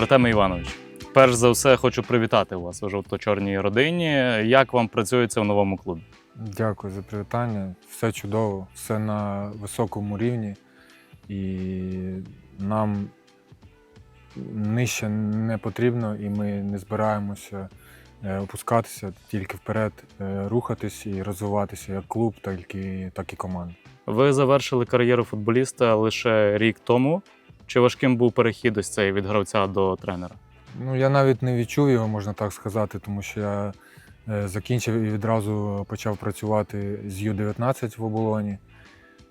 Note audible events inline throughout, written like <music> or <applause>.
Артеме Іванович, перш за все хочу привітати вас у жовто-чорній родині. Як вам працюється в новому клубі? Дякую за привітання. Все чудово, все на високому рівні. І нам нижче не потрібно, і ми не збираємося е, опускатися, тільки вперед е, рухатись і розвиватися як клуб, так і, так і команда. Ви завершили кар'єру футболіста лише рік тому. Чи важким був перехід ось цей від гравця до тренера? Ну, я навіть не відчув його, можна так сказати, тому що я е, закінчив і відразу почав працювати з Ю-19 в оболоні.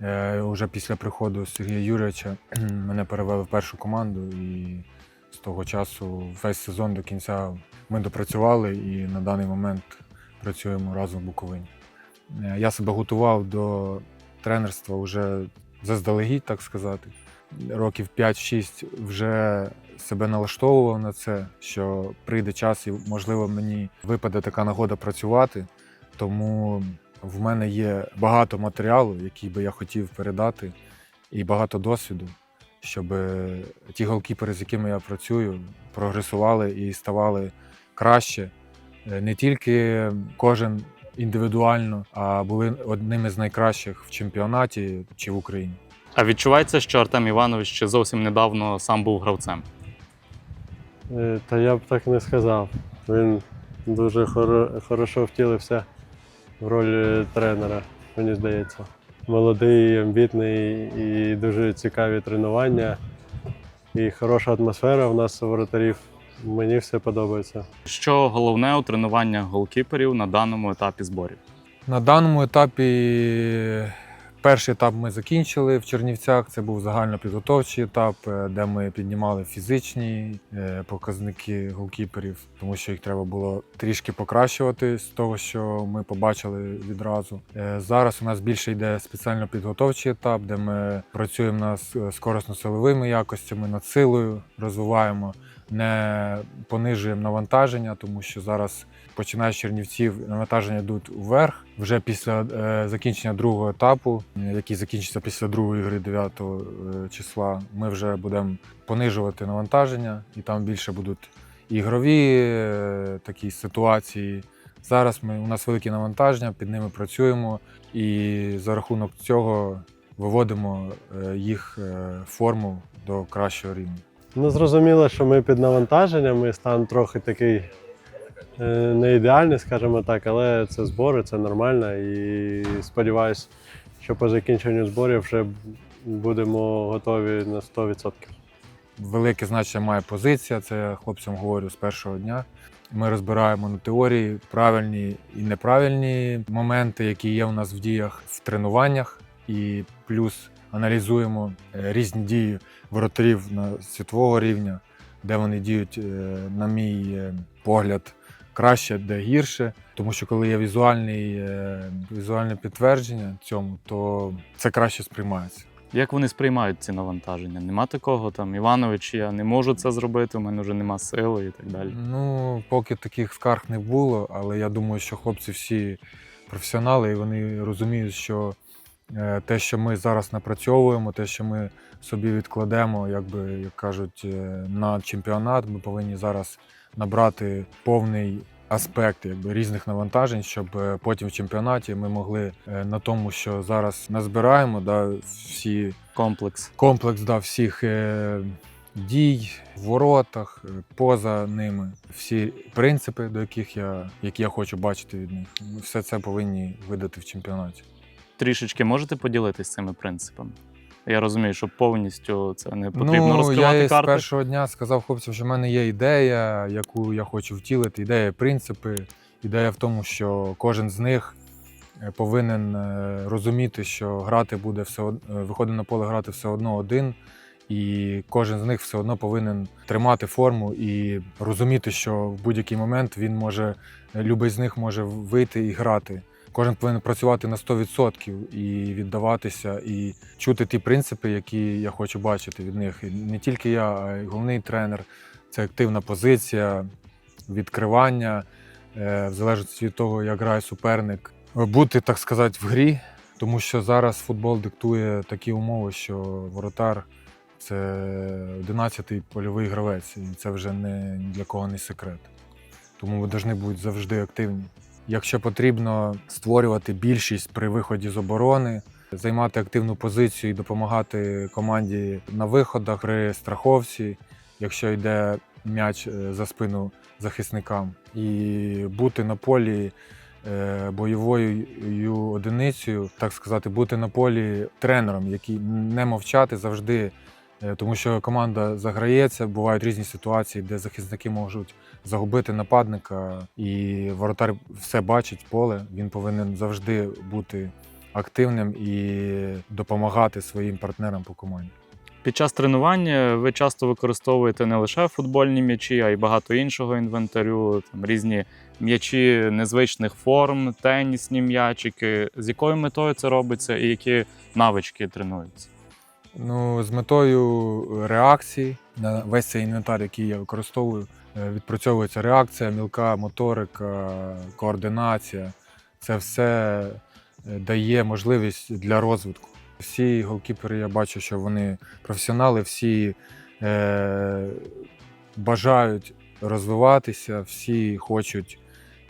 Е, Уже після приходу Сергія Юрійовича <clears throat> мене перевели в першу команду, і з того часу весь сезон до кінця ми допрацювали і на даний момент працюємо разом в Буковині. Е, Я себе готував до тренерства вже заздалегідь, так сказати. Років 5-6 вже себе налаштовував на це, що прийде час і, можливо, мені випаде така нагода працювати. Тому в мене є багато матеріалу, який би я хотів передати, і багато досвіду, щоб ті голкіпери, з якими я працюю, прогресували і ставали краще. Е, Не тільки кожен індивідуально, а були одними з найкращих в чемпіонаті чи в Україні. А відчувається, що Артем Іванович ще зовсім недавно сам був гравцем. Е, Та я б так не сказав. Він дуже хоро- хорошо втілився в роль е, тренера, мені здається. Молодий, амбітний і дуже цікаві тренування. І хороша атмосфера в нас у воротарів. Мені все подобається. Що головне у тренуваннях голкіперів на даному етапі зборів? На даному етапі перший етап ми закінчили в Чернівцях. Це був загальнопідготовчий етап, е, де ми піднімали фізичні е, показники голкіперів, тому що їх треба було трішки покращувати з того, що ми побачили відразу. Е, Зараз у нас більше йде спеціально підготовчий етап, де ми працюємо над скоросно-силовими якостями, над силою, розвиваємо, не понижуємо навантаження, тому що зараз починаючи з Чернівців, навантаження йдуть вверх. Вже після е, закінчення другого етапу, е, який закінчиться після другої гри 9 е, числа, ми вже будемо понижувати навантаження, і там більше будуть ігрові такі ситуації. Зараз ми, у нас великі навантаження, під ними працюємо, і за рахунок цього виводимо їх форму до кращого рівня. Ну, зрозуміло, що ми під навантаженням, і стан трохи такий не ідеальний, скажімо так, але це збори, це нормально. І сподіваюся, що по закінченню зборів вже будемо готові на 100%. велике значення має позиція. Це я хлопцям говорю з першого дня. Ми розбираємо на теорії правильні і неправильні моменти, які є у нас в діях в тренуваннях, і плюс аналізуємо е, різні дії воротарів на світового рівня, де вони діють, е, на мій е, погляд, краще, де гірше. Тому що коли є візуальний, е, візуальне підтвердження цьому, то це краще сприймається. Як вони сприймають ці навантаження? Нема такого там Іванович, я не можу це зробити, у мене вже нема сили і так далі. Ну, поки таких скарг не було, але я думаю, що хлопці всі професіонали, і вони розуміють, що е, те, що ми зараз напрацьовуємо, те, що ми собі відкладемо, як би як кажуть, е, на чемпіонат, ми повинні зараз набрати повний аспект якби, різних навантажень, щоб е, потім в чемпіонаті ми могли е, на тому, що зараз назбираємо, да, всі Комплекс. комплекс да, всіх е, дій в воротах, е, поза ними, всі принципи, до яких я, які я хочу бачити від них. Все це повинні видати в чемпіонаті. Трішечки можете поділитися цими принципами? Я розумію, що повністю це не потрібно ну, розкривати я з першого дня сказав хлопцям, що в мене є ідея, яку я хочу втілити. Ідея, принципи. Ідея в тому, що кожен з них е, повинен е, розуміти, що грати буде все е, виходить на поле грати все одно один. І кожен з них все одно повинен тримати форму і розуміти, що в будь-який момент він може, любий з них може вийти і грати. Кожен повинен працювати на 100% і віддаватися, і чути ті принципи, які я хочу бачити від них. І не тільки я, а й головний тренер. Це активна позиція, відкривання, е, в залежності від того, як грає суперник. Бути, так сказати, в грі, тому що зараз футбол диктує такі умови, що воротар Це 11-й польовий гравець, і це вже не для кого не секрет. Тому ви повинні бути завжди активні. Якщо потрібно створювати більшість при виході з оборони, займати активну позицію і допомагати команді на виходах при страховці, якщо йде м'яч е, за спину захисникам, і бути на полі е, бойовою одиницею, так сказати, бути на полі тренером, який не мовчати завжди. е, Тому що команда заграється, бувають різні ситуації, де захисники можуть загубити нападника, і воротар все бачить поле. Він повинен завжди бути активним і допомагати своїм партнерам по команді. Під час тренування ви часто використовуєте не лише футбольні м'ячі, а й багато іншого інвентарю, там різні м'ячі незвичних форм, тенісні м'ячики. З якою метою це робиться і які навички тренуються? Ну, з метою реакції на весь цей інвентар, який я використовую, відпрацьовується реакція, мілка моторика, координація. Це все е, дає можливість для розвитку. Всі голкіпери, я бачу, що вони професіонали, всі е, бажають розвиватися, всі хочуть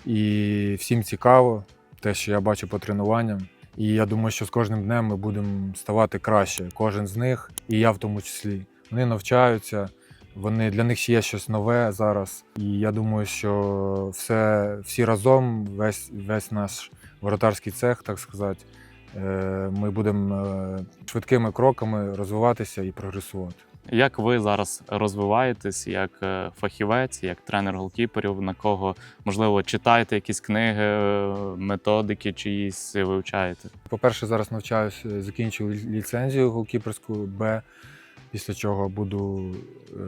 і всім цікаво те, що я бачу по тренуванням. І я думаю, що з кожним днем ми будемо ставати краще. Кожен з них, і я в тому числі. Вони навчаються, вони для них є щось нове зараз. І я думаю, що все, всі разом, весь, весь наш воротарський цех, так сказати, е, ми будемо е, швидкими кроками розвиватися і прогресувати. Як ви зараз розвиваєтесь як е, фахівець, як тренер голкіперів, на кого можливо читаєте якісь книги, методики чиїсь вивчаєте? По-перше, зараз навчаюся, закінчую ліцензію голкіперську Б, після чого буду е,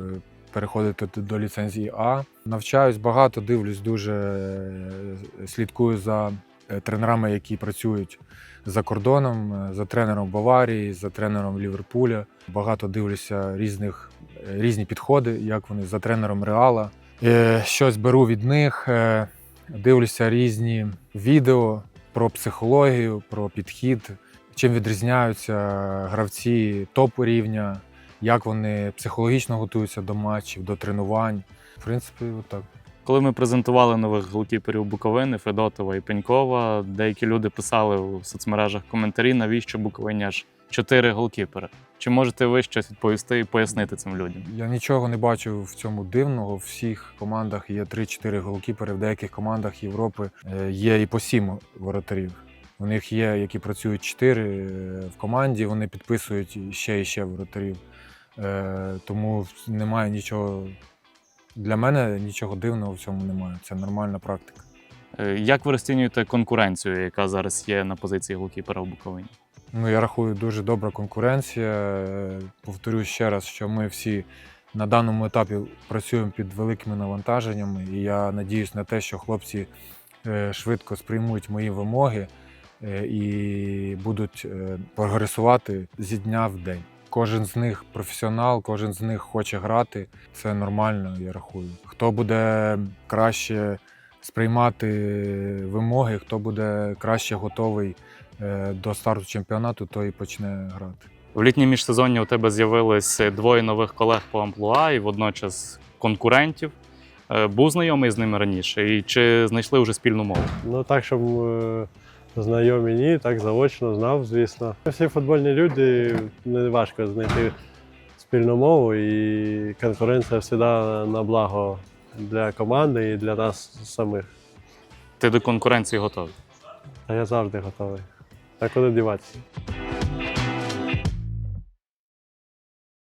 переходити до ліцензії А. Навчаюсь багато, дивлюсь, дуже е, слідкую за е, тренерами, які працюють за кордоном, за тренером Баварії, за тренером Ліверпуля. Багато дивлюся різних, різні підходи, як вони за тренером Реала. Щось беру від них, дивлюся різні відео про психологію, про підхід, чим відрізняються гравці топ рівня, як вони психологічно готуються до матчів, до тренувань. В принципі, отак. Коли ми презентували нових голкіперів Буковини, Федотова і Пенькова, деякі люди писали у соцмережах коментарі, навіщо Буковині аж чотири голкіпери. Чи можете ви щось відповісти і пояснити цим людям? Я нічого не бачу в цьому дивного. В всіх командах є 3-4 голкіпери, в деяких командах Європи е, є і по 7 воротарів. У них є, які працюють 4 в команді, вони підписують ще і ще воротарів. Е, Тому немає нічого. Для мене нічого дивного в цьому немає. Це нормальна практика. Е, Як ви розцінюєте конкуренцію, яка зараз є на позиції голкіпера в Буковині? Ну, я рахую, дуже добра конкуренція. Е, Повторюю ще раз, що ми всі на даному етапі працюємо під великими навантаженнями, і я надіюсь на те, що хлопці е, швидко сприймуть мої вимоги е, і будуть е, прогресувати зі дня в день. Кожен з них професіонал, кожен з них хоче грати. Це нормально, я рахую. Хто буде краще сприймати вимоги, хто буде краще готовий е, до старту чемпіонату, той і почне грати. В літнє міжсезоння у тебе з'явилось двоє нових колег по амплуа і водночас конкурентів. Е, Був знайомий з ними раніше, і чи знайшли вже спільну мову? Ну так, щоб е, знайомі ні, так заочно знав, звісно. Всі футбольні люди не важко знайти спільну мову, і конкуренція завжди на благо для команди і для нас самих. Ти до конкуренції готовий? Та я завжди готовий. А куди діватися?